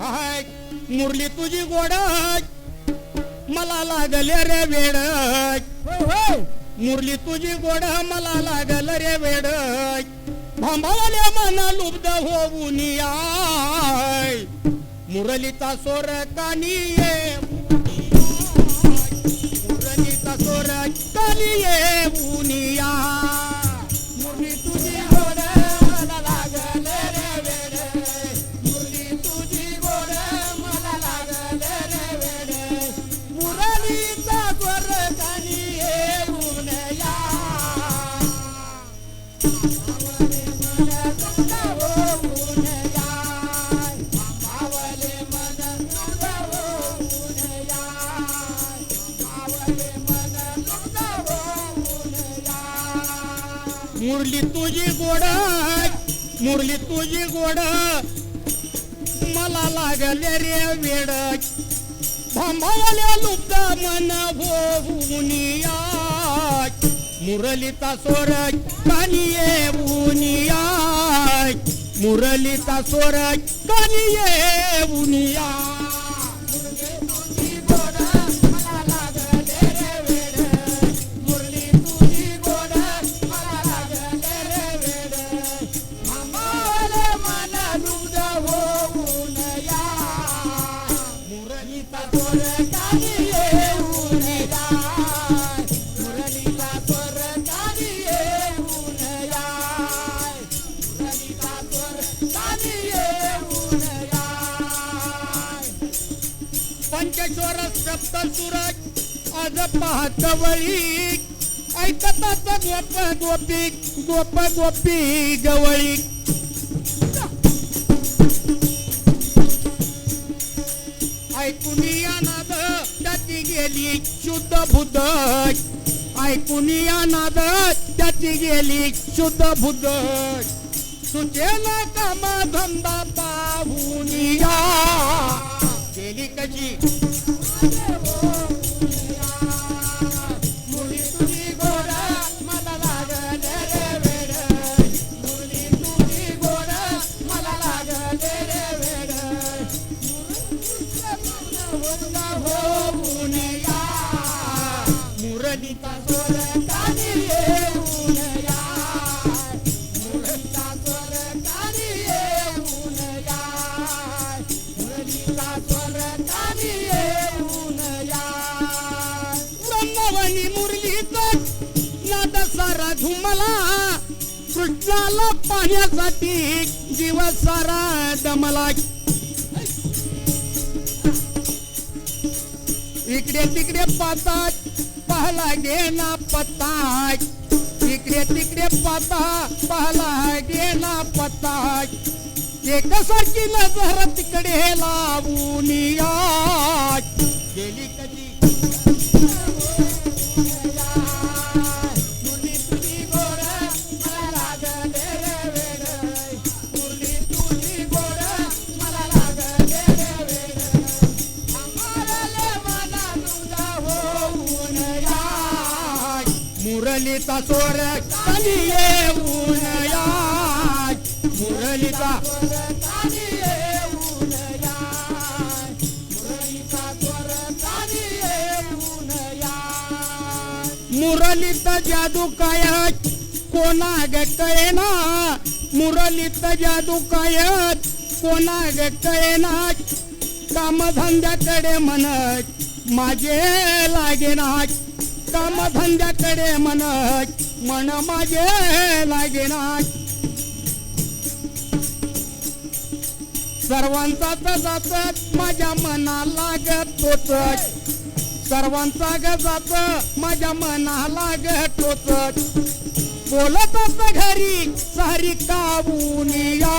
हाय मुरली तुझी गोड मला लागले रे वेड मुरली तुझी गोड मला लागल रे वेड भांबावले मना लुब्ध होऊन याय. मुरलीचा सोर कानी ये मुरलीचा सोर कानी ये उनिया मुरली तुझी गोड मुरली तुझी गोड. मला लागले रे वेड. भांबावल्या लुप्त मन भोवुनिया मुरलीचा सोर कानी येऊनिया मुरलीचा सोर कानी येऊनिया सप्त आज पाहत वळी. ऐकतात गोप गोपी गोप गोपी गवळी ऐकून या नाद त्याची गेली शुद्ध बुद्ध. ऐकून या नाद त्याची गेली शुद्ध बुद्ध. सुचेला कामा धंदा पाहून या. गेली कशी? सारा झुमला कृष्णाला पाहण्यासाठी जीव सारा दमला. इकडे तिकडे पाहतात पाहला गे ना पत्ता इकडे तिकडे पाहता पाहला गे ना पत्ता एकासारखी नजर तिकडे लावून गेली कधी मुरलीचा सोर कधी येऊन या मुरलीचा मुरलीत जादू काय कोणा गळेना मुरलीत जादू काय कोणा गळेना कामधंद्याकडे म्हणत माझे लागेना कामधंद्याकडे म्हणत मन माझे लागेना सर्वांचा जात माझ्या मनाला लागत तोच सर्वांचा ग जात माझ्या मनाला ग टोचत बोलत असत घरी सारी कावून या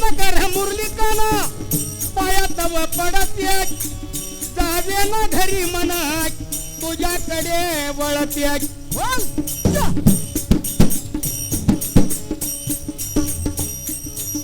बंद कर मुरली काना पायात व पडत येत जावे ना घरी मना तुझ्याकडे वळत येत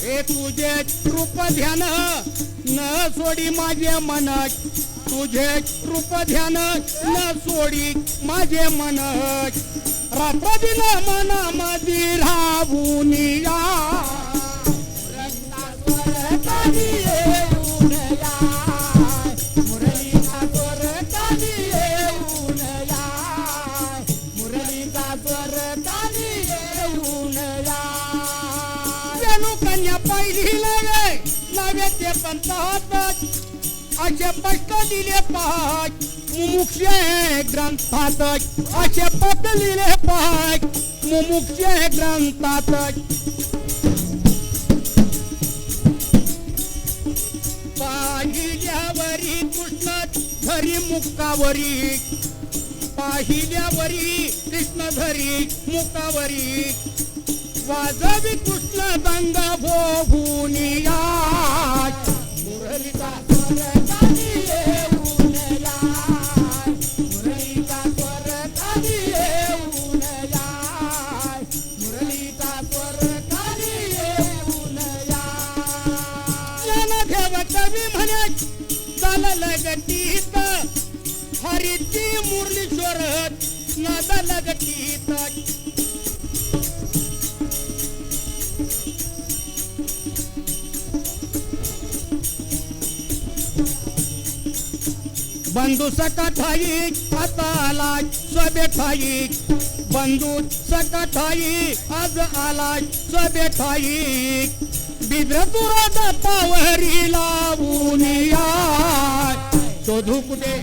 हे तुझे कृप ध्यान न सोडी माझे मन तुझे कृप ध्यान न सोडी माझे मन रात्र दिन मनामध्ये राहून या. असे पष्ट दिले पाहत. मुमुक्ष ग्रंथात असे पट लिहिले पाहत. मुमुक्ष ग्रंथात धरी मुक्कावरी पाहिल्यावरी कृष्ण धरी मुकावरी वाजवी कृष्ण दंग भोगुनिया मुरलीचा गती. स्वर मुरली येऊन नादा ज्ञानदेव ताट. म्हणे सका ठाई आता आलाय सबे ठाई बंधू सकाठाई आता आज आलाय सबे सकाठाई आज आला स्वबेठाई. पावरी लावून या. शोधू कुठे